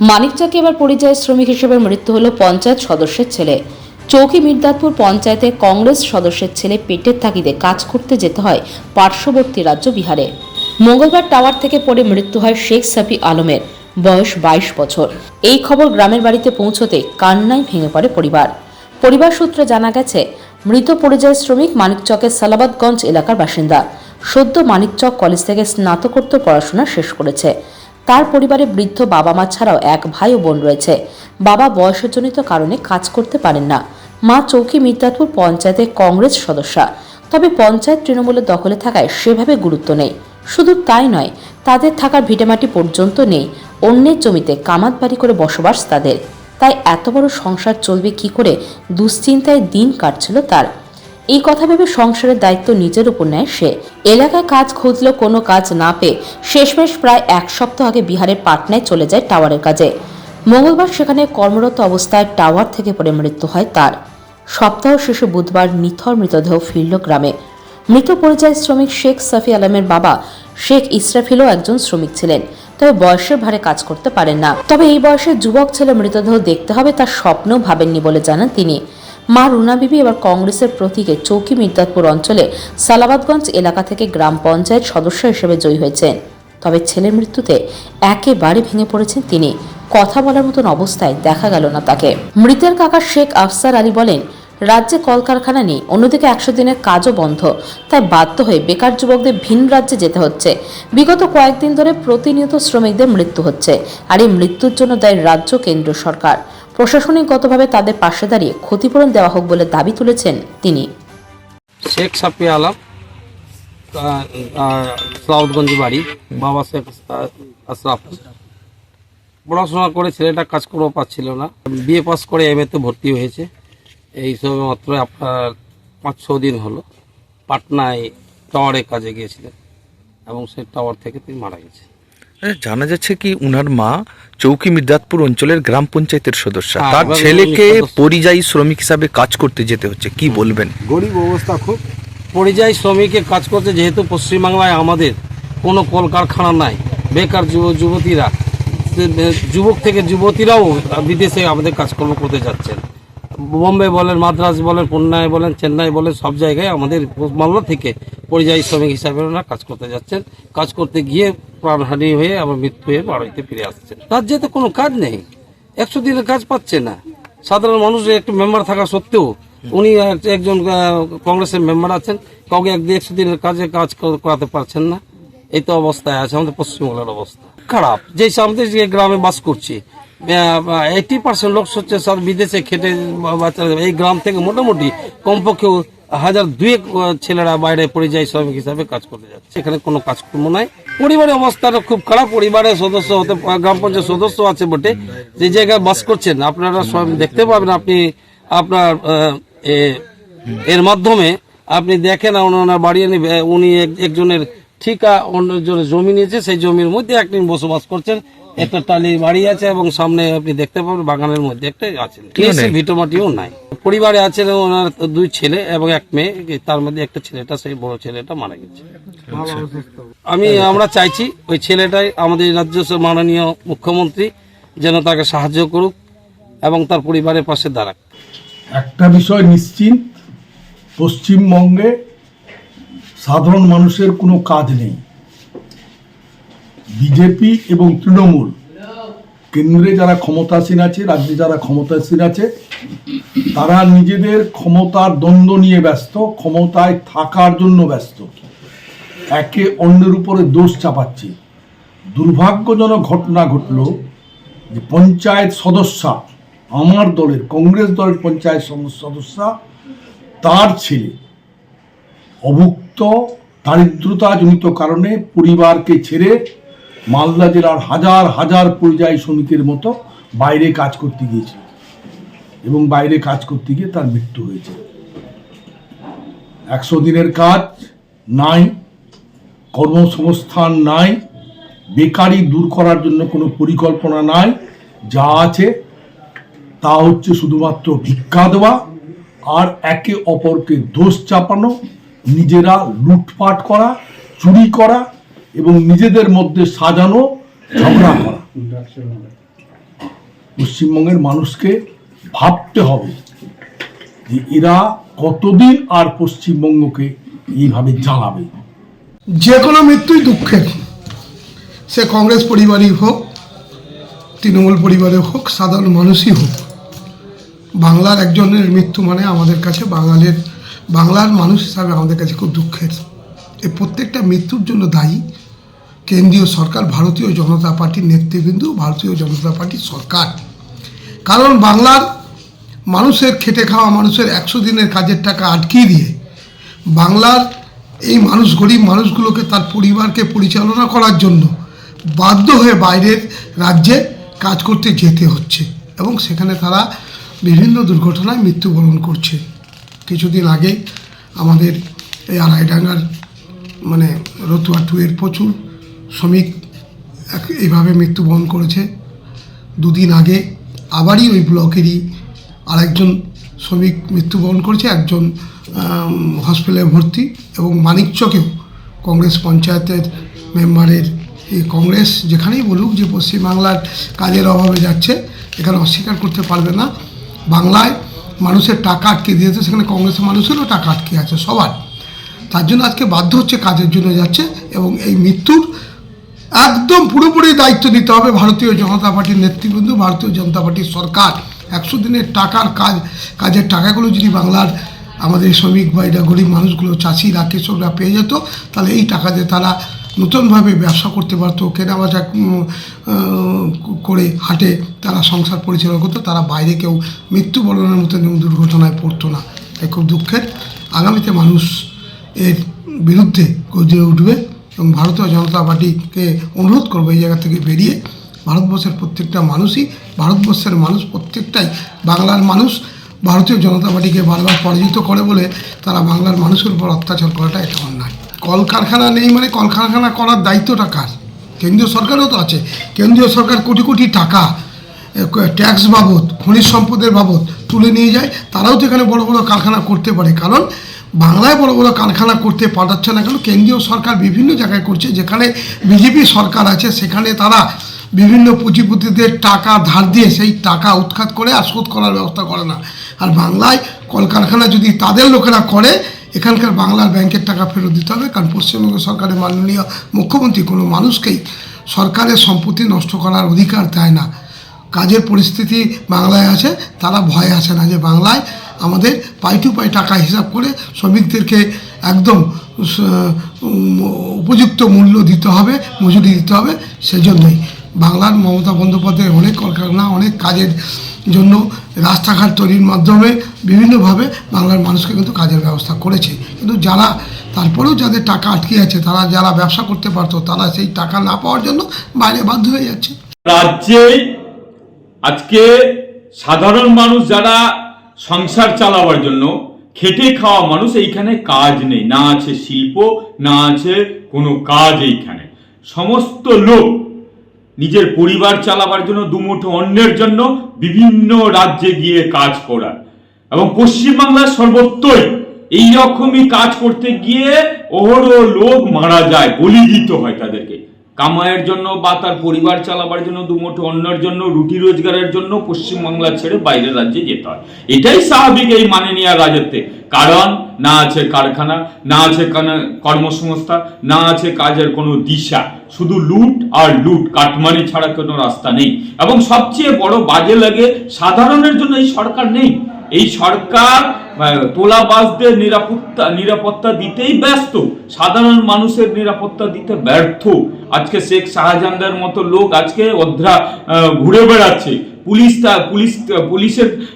মানিকচাকে এবার পরিযায়ী শ্রমিক হিসেবে মৃত্যু হলো পঞ্চায়েত সদস্যের ছেলে। চৌকি মির্দাতপুর পঞ্চায়েতে কংগ্রেস সদস্যের ছেলে পেটের তাগিদে কাজ করতে যেতে হয় পার্শ্ববর্তী রাজ্য বিহারে। মঙ্গলবার টাওয়ার থেকে পড়ে মৃত্যু হয় শেখ সাফি আলমের, বয়স বাইশ বছর। এই খবর গ্রামের বাড়িতে পৌঁছতে কান্নায় ভেঙে পড়ে পরিবার। পরিবার সূত্রে জানা গেছে, মৃত পরিযায়ী শ্রমিক মানিকচকের সালাবাদগঞ্জ এলাকার বাসিন্দা। সদ্য মানিকচক কলেজ থেকে স্নাতকোত্তর পড়াশোনা শেষ করেছে। তার পরিবারে বৃদ্ধ বাবা মা ছাড়াও এক ভাই ও বোন রয়েছে। বাবা বয়সজনিত কারণে কাজ করতে পারেন না। মা চৌকি মির্দাতপুর পঞ্চায়েতের কংগ্রেস সদস্যা। তবে পঞ্চায়েত তৃণমূলের দখলে থাকায় সেভাবে গুরুত্ব নেই। শুধু তাই নয়, তাদের থাকার ভিটেমাটি পর্যন্ত নেই। অন্যের জমিতে কামাত বাড়ি করে বসবাস তাদের। তাই এত বড় সংসার চলবে কি করে দুশ্চিন্তায় দিন কাটছিল তার। এই কথা ভেবে সংসারের দায়িত্ব নিজের উপর নেয় সে। এলাকায় কাজ খুঁজলেও কোনো কাজ না পেয়ে শেষমেশ প্রায় এক সপ্তাহ আগে বিহারের পাটনায় চলে যায় টাওয়ারের কাজে। মঙ্গলবার সেখানে কর্মরত অবস্থায় টাওয়ার থেকে পড়ে মৃত্যু হয় তার। সপ্তাহ শেষে বুধবার নিথর মৃতদেহ ফিরল গ্রামে। মৃত পরিযায়ী শ্রমিক শেখ সাফি আলমের বাবা শেখ ইসরাফিলও একজন শ্রমিক ছিলেন। তবে বয়সের ভারে কাজ করতে পারেন না। তবে এই বয়সে যুবক ছেলে মৃতদেহ দেখতে হবে তার স্বপ্নও ভাবেননি বলে জানান তিনি। মা রুনা বিবি এবার কংগ্রেসের প্রতীকে চৌকি মির্দাতপুর অঞ্চলে সালাবাদগঞ্জ এলাকা থেকে গ্রাম পঞ্চায়েত সদস্য হিসেবে জয়ী হয়েছেন। তবে ছেলের মৃত্যুতে একেবারে ভেঙে পড়েছেন তিনি। কথা বলার মতন অবস্থায় দেখা গেল না তাকে। মৃতের কাকা শেখ আফসার আলী বলেন, রাজ্যে কলকারখানা নেই, অন্যদিকে একশো দিনের কাজও বন্ধ। তাই বাধ্য হয়ে বেকার যুবকদের ভিন রাজ্যে যেতে হচ্ছে। বিগত কয়েকদিন ধরে প্রতিনিয়ত শ্রমিকদের মৃত্যু হচ্ছে। আর এই মৃত্যুর জন্য দায়ী রাজ্য কেন্দ্র সরকার। প্রশাসনিকগতভাবে তাদের পাশে দাঁড়িয়ে ক্ষতিপূরণ দেওয়া হোক বলে দাবি তুলেছেন তিনি। শেখ সাফি আলম সাউথগঞ্জ বাড়ি বাবা শেখ আশরাফ। পড়াশোনা করে ছেলেটা কাজ করেও পাচ্ছিল না। বিএ পাস করে এম তে ভর্তি হয়েছে। এই সবে মাত্র আপনার পাঁচ ছ দিন হলো। পাটনায় টাওয়ারে কাজে গিয়েছিলেন এবং সেই টাওয়ার থেকে তিনি মারা গেছে আরে, জানা যাচ্ছে কি উনার মা চৌকি মির্দাতপুর অঞ্চলের গ্রাম পঞ্চায়েতের সদস্য। হ্যাঁ, তার ছেলেকে পরিযায়ী শ্রমিক হিসাবে কাজ করতে যেতে হচ্ছে কি বলবেন? গরিব অবস্থা খুব। পরিযায়ী শ্রমিকের কাজ করতে যেহেতু পশ্চিমবাংলায় আমাদের কোনো কলকারখানা নাই বেকার যুব যুবতীরা যুবক থেকে যুবতীরাও বিদেশে আমাদের কাজকর্ম করতে যাচ্ছেন। বোম্বে বলেন মাদ্রাজ বলেন পুন্নায় বলেন চেন্নাই বলেন সব জায়গায় আমাদের মালদা থেকে পরিযায়ী শ্রমিক হিসাবে ওনারা কাজ করতে যাচ্ছেন। কাজ করতে গিয়ে প্রাণহানি হয়ে আবার মৃত্যু হয়ে বাড়িতে ফিরে আসছেন। রাজ্যে তো কোনো কাজ নেই। একশো দিনের কাজ পাচ্ছে না। সাধারণ মানুষের একটু মেম্বার থাকা সত্ত্বেও উনি এক- একজন কংগ্রেসের মেম্বার আছেন। কাউকে এক একশো দিনের কাজে কাজ করাতে পারছেন না। এই তো অবস্থায় আছে, আমাদের পশ্চিমবাংলার অবস্থা। খারাপ। যে আমাদের গ্রামে বাস করছি এইটি পার্সেন্ট লোক হচ্ছে সব বিদেশে খেটে বাচ্চারা এই গ্রাম থেকে মোটামুটি কমপক্ষে হাজার দুয়েক ছেলেরা বাইরে পরিযায়ী শ্রমিক হিসাবে কাজ করতে যাচ্ছে। এখানে কোনো কাজকর্ম নাই। পরিবারের অবস্থাটা খুব খারাপ, পরিবারের সদস্য হতে, গ্রাম পঞ্চায়েত সদস্য আছে বটে, যে জায়গায় বাস করছেন, আপনারা সব দেখতে পাবেন আপনি আপনার এর মাধ্যমে, আপনি দেখেন ওনার বাড়ি উনি এক- একজনের ঠিকা জমি নিয়েছে সেই জমির মধ্যে একদিন বসবাস করছেন। একটা টালি বাড়ি আছে এবং সামনে আপনি দেখতে পাবেন বাগানের মধ্যে একটা আছে। নেই? ভিটোমাটিও নাই। পরিবারে আছেন ওনার দুই ছেলে এবং এক মেয়ে তার মধ্যে একটা ছেলেটা সেই বড় ছেলেটা মারা গেছে। আমি আমরা চাইছি ওই ছেলেটাই আমাদের রাজ্য মাননীয় মুখ্যমন্ত্রী যেন তাকে সাহায্য করুক এবং তার পরিবারের পাশে দাঁড়াক। একটা বিষয় নিশ্চিত পশ্চিমবঙ্গে সাধারণ মানুষের কোনো কাজ নেই। বিজেপি এবং তৃণমূল, কেন্দ্রে যারা ক্ষমতাসীন আছে, রাজ্যে যারা ক্ষমতাসীন আছে, তারা নিজেদের ক্ষমতার দ্বন্দ্ব নিয়ে ব্যস্ত, ক্ষমতায় থাকার জন্য ব্যস্ত। একে অন্যের উপরে দোষ চাপাচ্ছে। দুর্ভাগ্যজনক ঘটনা ঘটল যে পঞ্চায়েত সদস্যা, আমার দলের, কংগ্রেস দলের পঞ্চায়েত সদস্যা, তার ছেলে অভুক্ত দারিদ্রতাজনিত কারণে পরিবারকে ছেড়ে মালদা জেলার হাজার হাজার পরিযায়ী শ্রমিকের মতো বাইরে কাজ করতে গিয়েছিল এবং বাইরে কাজ করতে গিয়ে তার মৃত্যু হয়েছে। একশো দিনের কাজ নাই, কর্মসংস্থান নাই, বেকারি দূর করার জন্য কোনো পরিকল্পনা নাই, যা আছে তা হচ্ছে শুধুমাত্র ভিক্ষা দেওয়া আর একে অপরকে দোষ চাপানো নিজেরা লুটপাট করা, চুরি করা এবং নিজেদের মধ্যে সাজানো, ঝগড়া করা। পশ্চিমবঙ্গের মানুষকে ভাবতে হবে যে এরা কতদিন আর পশ্চিমবঙ্গকে এইভাবে জ্বালাবে। যে কোনো মৃত্যুই দুঃখের। সে কংগ্রেস পরিবারই হোক, তৃণমূল পরিবারে হোক, সাধারণ মানুষই হোক, বাংলার একজনের মৃত্যু মানে আমাদের কাছে বাঙালির বাংলার মানুষ হিসাবে আমাদের কাছে খুব দুঃখের। এই প্রত্যেকটা মৃত্যুর জন্য দায়ী কেন্দ্রীয় সরকার, ভারতীয় জনতা পার্টির নেতৃবৃন্দ, ভারতীয় জনতা পার্টির সরকার। কারণ বাংলার মানুষের খেটে খাওয়া, মানুষের একশো দিনের কাজের টাকা আটকিয়ে দিয়ে বাংলার এই মানুষ, গরিব মানুষগুলোকে তার পরিবারকে পরিচালনা করার জন্য বাধ্য হয়ে বাইরের রাজ্যে কাজ করতে যেতে হচ্ছে এবং সেখানে তারা বিভিন্ন দুর্ঘটনায় মৃত্যুবরণ করছে। কিছুদিন আগে আমাদের এই আড়াইডাঙ্গার মানে রতুয়া টুয়ের প্রচুর শ্রমিক এইভাবে মৃত্যুবরণ করেছে। দুদিন আগে আবারই ওই ব্লকেরই আরেকজন শ্রমিক মৃত্যুবরণ করেছে, একজন হসপিটালে ভর্তি এবং মানিকচকেও কংগ্রেস পঞ্চায়েতের মেম্বারের এই কংগ্রেস যেখানেই বলুক যে পশ্চিমবাংলার কাজের অভাবে যাচ্ছে, এখানে অস্বীকার করতে পারবে না। বাংলায় মানুষের টাকা আটকে দিয়েছে, সেখানে কংগ্রেসের মানুষেরও টাকা আটকে আছে, সবার। তার জন্য আজকে বাধ্য হচ্ছে কাজের জন্য যাচ্ছে এবং এই মৃত্যুর একদম পুরোপুরি দায়িত্ব নিতে হবে ভারতীয় জনতা পার্টির নেতৃবৃন্দ, ভারতীয় জনতা পার্টির সরকার। একশো দিনের টাকার কাজ, কাজের টাকাগুলো যদি বাংলার আমাদের শ্রমিক বা এটা গরিব মানুষগুলো, চাষিরা, কৃষকরা পেয়ে যেত, তাহলে এই টাকা দিয়ে তারা নতুনভাবে ব্যবসা করতে পারতো কেনাবেচা করে হাটে, তারা সংসার পরিচালনা করতো, তারা বাইরে কেউ মৃত্যুবরণের মতো দুর্ঘটনায় পড়তো না। তাই খুব দুঃখের। আগামীতে মানুষ এর বিরুদ্ধে গর্জে উঠবে এবং ভারতীয় জনতা পার্টিকে অনুরোধ করব এই জায়গা থেকে বেরিয়ে। ভারতবর্ষের প্রত্যেকটা মানুষই, ভারতবর্ষের মানুষ প্রত্যেকটাই, বাংলার মানুষ ভারতীয় জনতা পার্টিকে বারবার পরাজিত করে বলে তারা বাংলার মানুষের উপর অত্যাচার করাটা এটা অন্যায়। কলকারখানা নেই মানে কলকারখানা করার দায়িত্বটা কার? কেন্দ্রীয় সরকারও তো আছে। কেন্দ্রীয় সরকার কোটি কোটি টাকা ট্যাক্স বাবদ, খনিজ সম্পদের বাবদ তুলে নিয়ে যায়। তারাও তো এখানে বড় বড় কারখানা করতে পারে। কারণ বাংলায় বড় বড় কারখানা করতে পাঠাচ্ছে না কেন? কেন্দ্রীয় সরকার বিভিন্ন জায়গায় করছে। যেখানে বিজেপি সরকার আছে, সেখানে তারা বিভিন্ন পুঁজিপতিদের টাকা ধার দিয়ে সেই টাকা উৎখাত করে আর শোধ করার ব্যবস্থা করে না। আর বাংলায় কলকারখানা যদি তাদের লোকেরা করে এখানকার বাংলার ব্যাংকের টাকা ফেরত দিতে হবে, কারণ পশ্চিমবঙ্গ সরকারের মাননীয় মুখ্যমন্ত্রী কোনো মানুষকেই সরকারের সম্পত্তি নষ্ট করার অধিকার দেয় না। কাজের পরিস্থিতি বাংলায় আছে, তারা ভয় আছে না যে বাংলায় আমাদের পাই টু পাই টাকা হিসাব করে শ্রমিকদেরকে একদম উপযুক্ত মূল্য দিতে হবে, মজুরি দিতে হবে, সেজন্যই। বাংলার মমতা বন্দ্যোপাধ্যায় অনেক কলকারখানা, অনেক কাজের জন্য রাস্তাঘাট তৈরির মাধ্যমে বিভিন্নভাবে বাংলার মানুষকে কিন্তু কাজের ব্যবস্থা করেছে। কিন্তু যারা, তারপরেও যাদের টাকা আটকে আছে, তারা যারা ব্যবসা করতে পারতো, তারা সেই টাকা না পাওয়ার জন্য বাইরে বাধ্য হয়ে যাচ্ছে। রাজ্যে আজকে সাধারণ মানুষ যারা সংসার চালাবার জন্য খেটে খাওয়া মানুষ, এইখানে কাজ নেই। না আছে শিল্প, না আছে কোনো কাজ এইখানে। সমস্ত লোক নিজের পরিবার চালাবার জন্য, দুমুঠো অন্যের জন্য বিভিন্ন রাজ্যে গিয়ে কাজ করার। এবং পশ্চিমবাংলার সর্বত্রই এই রকমই কাজ করতে গিয়ে ওহরো লোক মারা যায় বলি দিতে হয় তাদেরকে। কামাইয়ের জন্য বা তার পরিবার চালাবার জন্য, দুমুঠো অন্যের জন্য, রুটি রোজগারের জন্য পশ্চিমবাংলা ছেড়ে বাইরের রাজ্যে যেতে হয়। এটাই স্বাভাবিক এই মাননীয় রাজত্বে। কারণ না আছে কারখানা, না আছে কর্মসংস্থা, না আছে কাজের কোনো দিশা। শুধু লুট আর লুট, কাটমানি ছাড়া কোনো রাস্তা নেই। এবং সবচেয়ে বড় বাজে লাগে, সাধারণের জন্য এই সরকার নেই। এই সরকার আহ, তোলাবাজদের নিরাপত্তা নিরাপত্তা দিতেই ব্যস্ত। সাধারণ মানুষের নিরাপত্তা দিতে ব্যর্থ। আজকে শেখ শাহজাহানদের মতো লোক আজকে অধ্রা ঘুরে বেড়াচ্ছে। পুলিশ তা- পুলিশ পুলিশের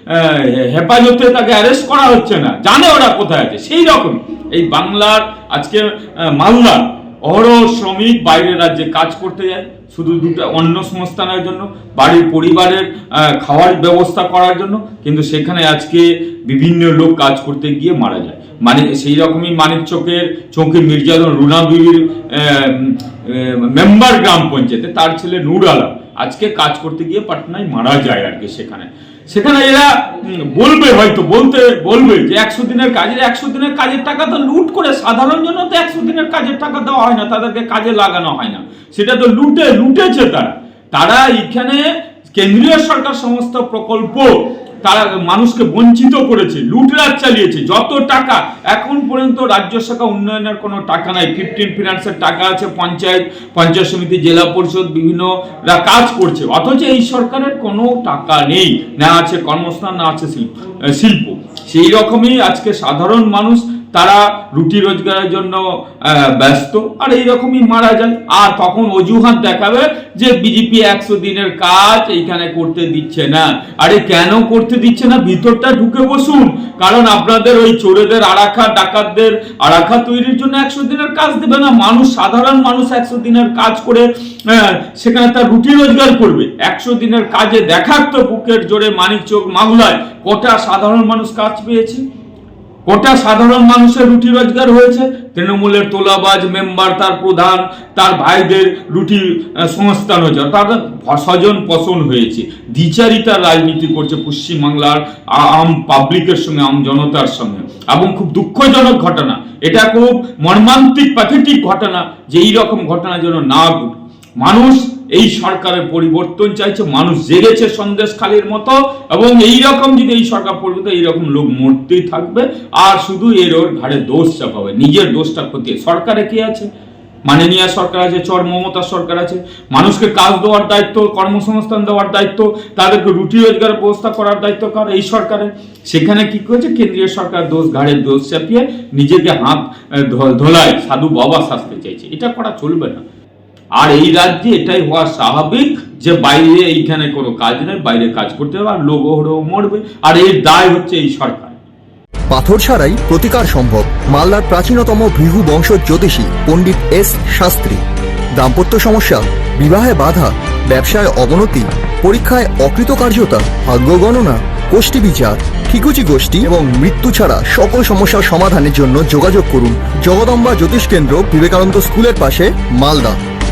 হেফাজতে তাকে অ্যারেস্ট করা হচ্ছে না। জানে ওরা কোথায় আছে। সেই রকম এই বাংলার আজকে মালদার অহরহ শ্রমিক বাইরের রাজ্যে কাজ করতে যায়, শুধু দুটো অন্য সংস্থানের জন্য, বাড়ির পরিবারের খাওয়ার ব্যবস্থা করার জন্য, কিন্তু সেখানে আজকে বিভিন্ন লোক কাজ করতে গিয়ে মারা যায়। মানে সেই রকমই মানিক চোখের চৌকি মির্জাদন রুনা বিবির মেম্বার গ্রাম পঞ্চায়েতে, তার ছেলে নূর আলম আজকে কাজ করতে গিয়ে পাটনায় মারা যায় আর কি সেখানে। সেখানে এরা বলবে হয়তো, বলতে, বলবে যে একশো দিনের কাজের, একশো দিনের কাজের টাকা তো লুট করে সাধারণ জন্য তো একশো দিনের কাজের টাকা দেওয়া হয় না, তাদেরকে কাজে লাগানো হয় না। সেটা তো লুটে, লুটেছে তারা। তারা এখানে কেন্দ্রীয় সরকার সমস্ত প্রকল্প তারা মানুষকে বঞ্চিত করেছে, লুটরাজ চালিয়েছে। যত টাকা এখন পর্যন্ত রাজ্য শাখা উন্নয়নের কোনো টাকা নাই। ফিফটিন ফিনান্সের টাকা আছে, পঞ্চায়েত পঞ্চায়েত সমিতি, জেলা পরিষদ বিভিন্নরা কাজ করছে। অথচ এই সরকারের কোনো টাকা নেই। না আছে কর্মস্থান, না আছে শিল্প। শিল্প। সেই রকমই আজকে সাধারণ মানুষ তারা রুটি রোজগারের জন্য ব্যস্ত। আর এইরকমই মারা যায়। আর তখন অজুহাত দেখাবে যে বিজেপি একশো দিনের কাজ এইখানে করতে দিচ্ছে না। আরে কেন করতে দিচ্ছে না? ভিতরটা ঢুকে বসুন। কারণ আপনাদের ওই চোরেদের, আরাখা, ডাকাতদের, আরাখা তৈরির জন্য একশো দিনের কাজ দেবে না। মানুষ, সাধারণ মানুষ একশো দিনের কাজ করে সেখানে তার রুটি রোজগার করবে। একশো দিনের কাজে দেখার তো বুকের জোরে মানিক চোখ মাগুলায়। কটা সাধারণ মানুষ কাজ পেয়েছে? গোটা সাধারণ মানুষের রুটি রোজগার হয়েছে। তৃণমূলের তোলাবাজ মেম্বার, তার প্রধান, তার ভাইদের রুটি সংস্থান হয়েছে তাদের স্বজন পছন হয়েছে। দ্বিচারিতার রাজনীতি করছে পশ্চিমবাংলার আম পাবলিকের সঙ্গে, আম জনতার সঙ্গে। এবং খুব দুঃখজনক ঘটনা। এটা খুব মর্মান্তিক প্যাথেটিক ঘটনা যে এই রকম ঘটনা যেন না মানুষ এই সরকারের পরিবর্তন চাইছে, মানুষ জেগেছে সন্দেশ খালির মতো, এবং এই রকম যদি এই সরকার পরিবর্তন এইরকম লোক মরতেই থাকবে, আর শুধু এর ওর ঘাড়ে দোষ চাপাবে নিজের দোষটা ক্ষতি সরকারে কি আছে? মাননীয় সরকার আছে, চর মমতা সরকার আছে। মানুষকে কাজ দেওয়ার দায়িত্ব, কর্মসংস্থান দেওয়ার দায়িত্ব, তাদেরকে রুটি রোজগার ব্যবস্থা করার দায়িত্ব কার? এই সরকারে। সেখানে কি করেছে? কেন্দ্রীয় সরকার দোষ ঘাড়ের দোষ চাপিয়ে নিজেকে হাত ধোলায় সাধু বাবা সাজতে চাইছে। এটা করা চলবে না। আর এই রাজ্যে এটাই হওয়া স্বাভাবিক যে বাইরে এইখানে কোনো কাজ নেই, বাইরে কাজ করতে হবে, আর লোক ওহরেও মরবে, আর এর দায় হচ্ছে এই সরকার। পাথর ছাড়াই প্রতিকার সম্ভব, মালদার প্রাচীনতম ভৃহু বংশ জ্যোতিষী পণ্ডিত এস শাস্ত্রী। দাম্পত্য সমস্যা, বিবাহে বাধা, ব্যবসায় অবনতি, পরীক্ষায় অকৃতকার্যতা, ভাগ্য গণনা গোষ্ঠী বিচার, ঠিকুচি গোষ্ঠী এবং মৃত্যু ছাড়া সকল সমস্যার সমাধানের জন্য যোগাযোগ করুন জগদম্বা জ্যোতিষ কেন্দ্র বিবেকানন্দ স্কুলের পাশে, Malda.